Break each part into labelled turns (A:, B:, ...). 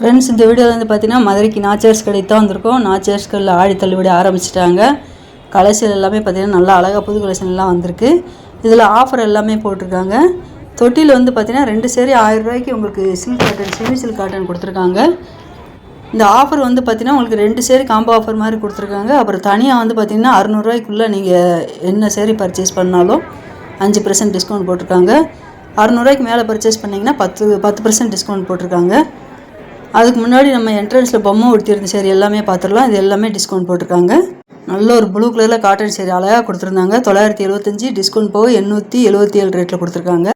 A: Friends இந்த வீடியோவில் வந்து பார்த்தீங்கன்னா மதுரைக்கு நாச்சர்ஸ் கடை தான் வந்திருக்கோம். நாச்சர்ஸ் கடையில் ஆடி தள்ளுபடி ஆரம்பிச்சிட்டாங்க. கலெக்ஷன் எல்லாமே பார்த்தீங்கன்னா நல்லா அழகாக புது கலெக்ஷன்லாம் வந்திருக்கு. இதில் ஆஃபர் எல்லாமே போட்டிருக்காங்க. தொட்டியில் வந்து பார்த்தீங்கன்னா ரெண்டு சேரி ஆயிரம் ரூபாய்க்கு உங்களுக்கு silk cotton semi silk cotton கொடுத்துருக்காங்க. இந்த ஆஃபர் வந்து பார்த்தீங்கன்னா உங்களுக்கு ரெண்டு சேரி காம்போ ஆஃபர் மாதிரி கொடுத்துருக்காங்க. அப்புறம் தனியாக வந்து பார்த்தீங்கன்னா அறநூறுவாய்க்குள்ளே நீங்கள் என்ன சேரி பர்ச்சேஸ் பண்ணாலும் அஞ்சு பர்சன்ட் டிஸ்கவுண்ட் போட்டிருக்காங்க. அறநூறுவாய்க்கு மேலே பர்ச்சேஸ் பண்ணிங்கன்னா பத்து பத்து பர்சன்ட் டிஸ்கவுண்ட் போட்டிருக்காங்க. அதுக்கு முன்னாடி நம்ம என்ட்ரன்ஸில் பொம்மை ஒட்டியிருந்த சரி எல்லாமே பார்த்துடலாம். இது எல்லாமே டிஸ்கவுண்ட் போட்டிருக்காங்க. நல்ல ஒரு ப்ளூ கலரில் காட்டன் சேரி அழகாக கொடுத்துருந்தாங்க. தொள்ளாயிரத்தி எழுபத்தஞ்சி டிஸ்கவுண்ட் போக எண்ணூற்றி எழுபத்தி ஏழு ரேட்டில் கொடுத்துருக்காங்க.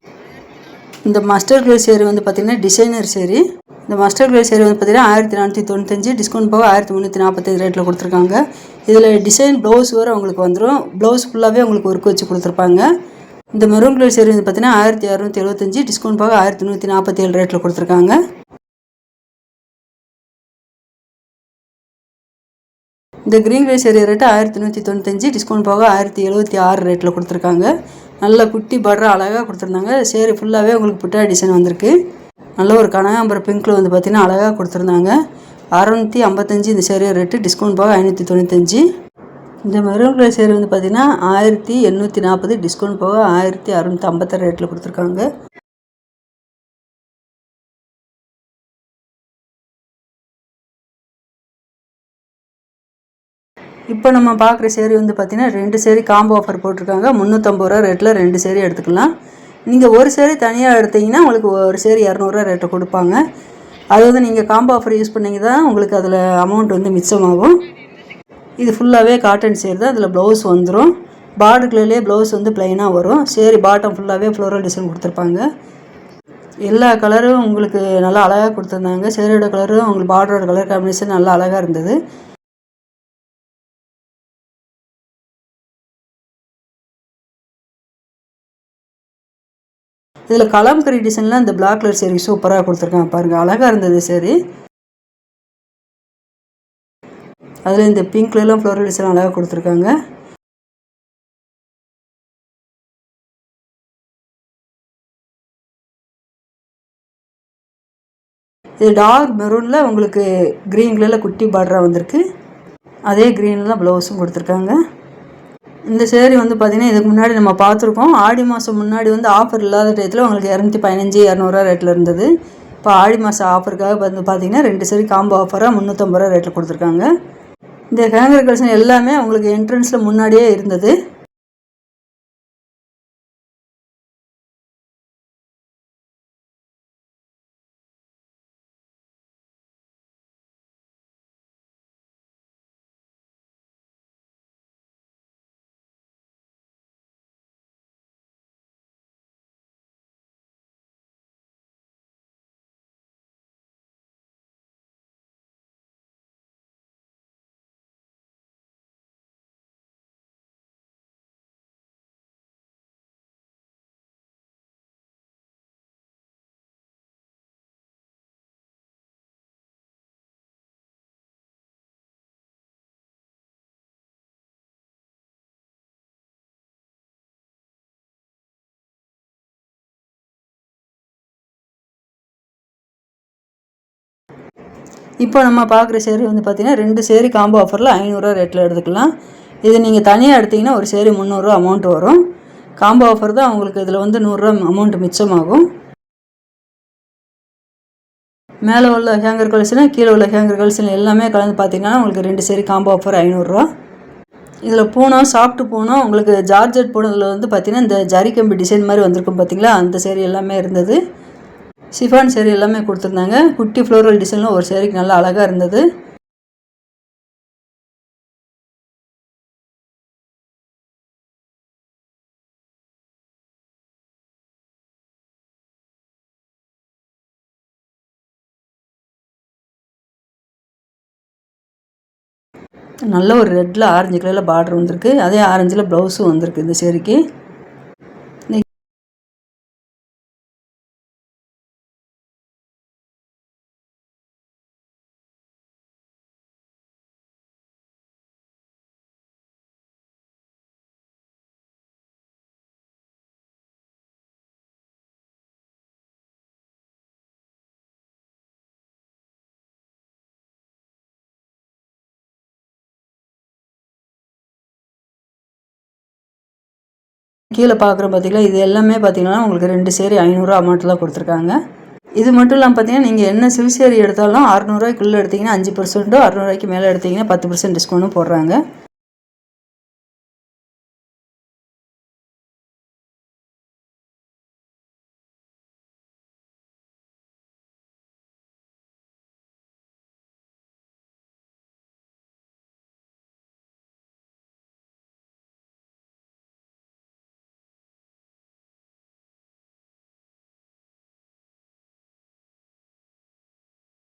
A: இந்த மஸ்டர் கலர் சேரி வந்து பார்த்திங்கன்னா டிசைனர் சேரி. இந்த மஸ்டர் கலர் சேரி வந்து பார்த்திங்கன்னா ஆயிரத்தி நானூற்றி தொண்ணூத்தஞ்சு டிஸ்கவுண்ட் போக ஆயிரத்தி முந்நூற்றி நாற்பத்தஞ்சு ரேட்டில் கொடுத்துருக்காங்க. இதில் டிசைன் ப்ளவுஸ் வர உங்களுக்கு வந்துடும் ப்ளவுஸ் ஃபுல்லாகவே உங்களுக்கு ஒர்க் வச்சு கொடுத்துருப்பாங்க. இந்த மெரூன் கலர் சேரி வந்து பார்த்திங்கன்னா ஆயிரத்தி இரநூத்தி எழுபத்தஞ்சி டிஸ்கவுண்ட் போக ஆயிரத்தி நூற்றி நாற்பத்தி ஏழு ரேட்டில் கொடுத்துருக்காங்க. இந்த க்ரீன் ரைஸ் ஏரியா ரேட்டு ஆயிரத்தி நூற்றி தொண்ணூத்தஞ்சு டிஸ்கவுண்ட் போக ஆயிரத்தி எழுபத்தி ஆறு ரேட்டில் கொடுத்துருக்காங்க. நல்ல குட்டி பட்ரா அழகாக கொடுத்துருந்தாங்க. சேரி ஃபுல்லாகவே உங்களுக்கு புட்டா டிசைன் வந்திருக்கு. நல்ல ஒரு கனகாம்பரம் பிங்க்கில் வந்து பார்த்திங்கன்னா அழகாக கொடுத்துருந்தாங்க. அறநூற்றி ஐம்பத்தஞ்சு இந்த சேரீ ரேட்டு டிஸ்கவுண்ட் போக ஐநூற்றி தொண்ணூத்தஞ்சு. இந்த மெரூன் கலர் சேரீ வந்து பார்த்திங்கன்னா ஆயிரத்தி எண்ணூற்றி நாற்பது டிஸ்கவுண்ட் போக ஆயிரத்தி அறுநூற்றி ஐம்பத்தாறு ரேட்டில் கொடுத்துருக்காங்க. இப்போ நம்ம பார்க்குற சேரீ வந்து பார்த்திங்கன்னா ரெண்டு சேரீ காம்போ ஆஃபர் போட்டிருக்காங்க. முந்நூற்றம்பது ரூபா ரேட்டில் ரெண்டு சேரீ எடுத்துக்கலாம். நீங்கள் ஒரு சேரீ தனியாக எடுத்தீங்கன்னா உங்களுக்கு ஒரு சேரீ இரநூறுவா ரேட்டை கொடுப்பாங்க. அது வந்து நீங்கள் காம்போ ஆஃபர் யூஸ் பண்ணிங்க தான் உங்களுக்கு அதில் அமௌண்ட் வந்து மிச்சமாகும். இது ஃபுல்லாகவே காட்டன் சேரீ தான். அதில் ப்ளவுஸ் வந்துடும் பார்டர் ப்ளவுஸ் வந்து ப்ளைனாக வரும். சேரீ பாட்டம் ஃபுல்லாகவே ஃப்ளோரல் டிசைன் கொடுத்துருப்பாங்க. எல்லா கலரும் உங்களுக்கு நல்லா அழகாக கொடுத்துருந்தாங்க. சேரியோட கலரும் உங்களுக்கு பார்டரோட கலர் காம்பினேஷன் நல்லா அழகாக இருந்தது. இதில் கலாம்கரி டிசைன்லாம் இந்த பிளாக் கலர் சரி சூப்பராக கொடுத்துருக்காங்க பாருங்கள் அழகாக இருந்தது சரி அதில் இந்த பிங்க்லலாம் ஃப்ளோரல் டிசைன் அழகாக கொடுத்துருக்காங்க. இது டார்க் மெரூனில் உங்களுக்கு க்ரீன் கலரில் குட்டி பார்டராக வந்திருக்கு. அதே க்ரீனில் தான் ப்ளவுஸும் கொடுத்துருக்காங்க. இந்த சேரீ வந்து பார்த்திங்கன்னா இதுக்கு முன்னாடி நம்ம பார்த்துருக்கோம் ஆடி மாதம் முன்னாடி வந்து ஆஃபர் இல்லாத டயத்தில் உங்களுக்கு இரநூத்தி பதினஞ்சு இரநூறுவா ரேட்டில் இருந்தது. இப்போ ஆடி மாதம் ஆஃபருக்காக வந்து பார்த்திங்கன்னா ரெண்டு சேரீ காம்போ ஆஃபராக முந்நூற்றம்பது ரூபா ரேட்டில் கொடுத்துருக்காங்க. இந்த ஹேங்கர் கலெக்ஷன் எல்லாமே உங்களுக்கு என்ட்ரன்ஸில் முன்னாடியே இருந்தது. இப்போ நம்ம பார்க்குற சேரீ வந்து பார்த்திங்கன்னா ரெண்டு சேரீ காம்போ ஆஃபரில் ஐநூறுரூவா ரேட்டில் எடுத்துக்கலாம். இது நீங்கள் தனியாக எடுத்திங்கன்னா ஒரு சேரீ முந்நூறுரூவா அமௌண்ட் வரும். காம்போ ஆஃபர் தான் உங்களுக்கு இதில் வந்து நூறுரூவா அமௌண்ட் மிச்சமாகும். மேலே உள்ள ஹேங்கர் கலெக்ஷனு கீழே உள்ள ஹேங்கர் கலெக்ஷன் எல்லாமே கலந்து பார்த்தீங்கன்னா உங்களுக்கு ரெண்டு சேரீ காம்போ ஆஃபர் ஐநூறுரூவா. இதில் பூனம் சாஃப்ட்டு பூனம் உங்களுக்கு ஜார்ஜெட் பூனதில் வந்து பார்த்திங்கன்னா இந்த ஜரி கம்பி டிசைன் மாதிரி வந்திருக்கும் பார்த்தீங்களா? அந்த சேரீ எல்லாமே இருந்தது. சிஃபான் சேரீ எல்லாமே கொடுத்துருந்தாங்க. குட்டி ஃப்ளோரல் டிசைனில் ஒரு சேரீக்கு நல்லா அழகாக இருந்தது. நல்ல ஒரு ரெட்டில் ஆரஞ்சு கலரில் பார்டர் வந்திருக்கு. அதே ஆரஞ்சில் ப்ளவுஸும் வந்திருக்கு இந்த சேரீக்கு கீழே பார்க்குற பார்த்தீங்களா இது எல்லாமே பார்த்தீங்கன்னா உங்களுக்கு ரெண்டு சேரி ஐநூறுரூவா அமௌண்ட்டில் கொடுத்துருக்காங்க. இது மட்டும் இல்லாமல் பார்த்தீங்கன்னா நீங்கள் என்ன சிவசேரி எடுத்தாலும் அறநூறுவாய்க்குள்ளே எடுத்தீங்கன்னா அஞ்சு பர்சன்ட்டோ அறநூறுவாய்க்கு மேலே எடுத்தீங்கன்னா பத்து பர்சன்ட் டிஸ்கவுண்ட்டும் போடுறாங்க.